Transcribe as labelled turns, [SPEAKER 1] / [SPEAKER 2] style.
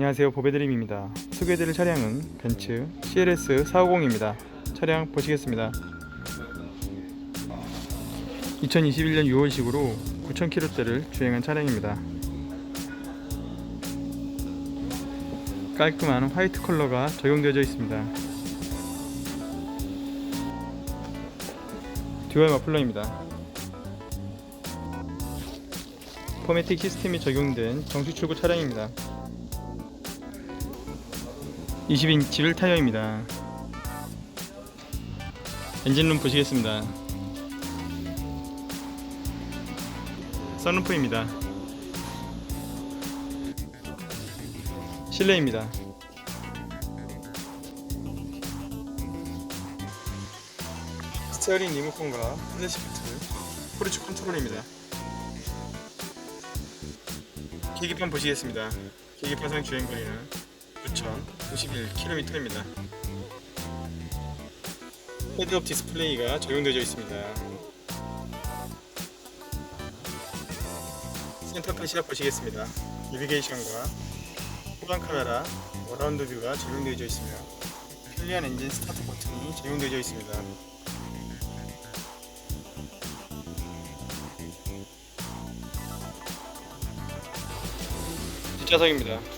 [SPEAKER 1] 안녕하세요. 보배드림입니다. 소개해드릴 차량은 벤츠 CLS 450입니다. 차량 보시겠습니다. 2021년 6월식으로 9,000km대를 주행한 차량입니다. 깔끔한 화이트 컬러가 적용되어 있습니다. 듀얼 마플러입니다. 포매틱 시스템이 적용된 정식 출고 차량입니다 20인치 타이어입니다. 엔진룸 보시겠습니다. 썬루프입니다. 실내입니다. 스티어링 리모컨과 핸들시프트, 포르츠 컨트롤입니다. 계기판 보시겠습니다. 계기판 상 주행 거리는 9,091km입니다. 헤드업 디스플레이가 적용되어 있습니다. 시작 보시겠습니다. 내비게이션과 후방 카메라, 어라운드 뷰가 적용되어 있으며 편리한 엔진 스타트 버튼이 적용되어 있습니다. 뒷좌석입니다.